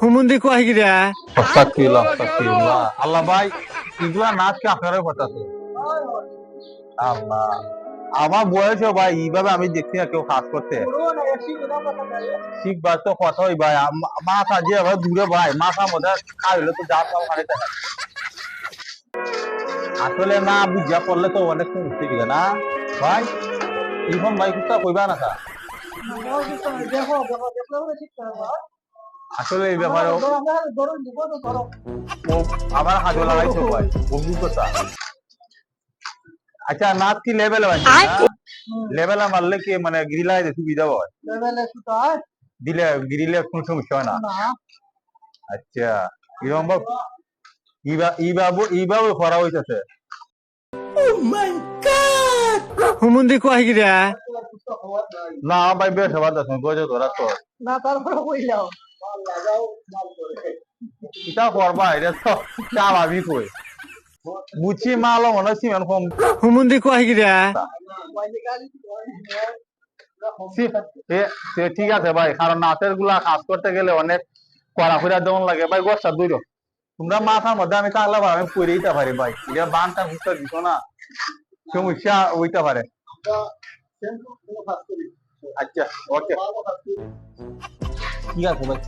হুমুন্দি কয় গিরা আস্তাগফিরুল্লাহ, আস্তাগফিরুল্লাহ। আল্লাহ ভাই এগুলা নাচ কি আপনারাই করতেছে আল্লাহ আমার বয়সে ভাই এইভাবে আমি দেখছি না কেউ কাজ করতে শিখবার তো কথাই ভাই মাথা যে দূরে ভাই মাথা মধ্যে খাইলে তো যা পাও খালি আসলে না বুঝা পড়লে তো অনেক দিবে না ভাই ইরফান ভাই কুস্তা কইবা না তা আসলে এই ব্যাপারে ও আবার হাজো লাগাইছো ভাই অভিজ্ঞতা। আচ্ছা নাচ কি লেভেল হয়? লেভেল মারলে কি মানে গ্রিলায় সুবিধা হয়? দিলে গ্রিলে কোনো সমস্যা হয় না? আচ্ছা এরকম করা হইতেছে। হুমুন্দি কয় গিরা না ভাই বেশ হবার দশ গজে ধরা তো না তারপরে কইলাম এটা করবা এটা তো স্বাভাবিক হই বুঝছি মালো মনে হচ্ছে কম হুমুন্দি কয় সে- সে ঠিক আছে ভাই কারণ নাচেরগুলা কাজ করতে গেলে অনেক কড়া ফিরা দেওয়ান লাগে। ভাই গছটা দুইরো তোমরা মাথার মধ্যে আমি থাকলে ভাই আমি দিতে পারি ভাই। এটা বানটা ঘুরতে দিত না। সমস্যা হইতে পারে। আচ্ছা ওকে ঠিক আছে ভাই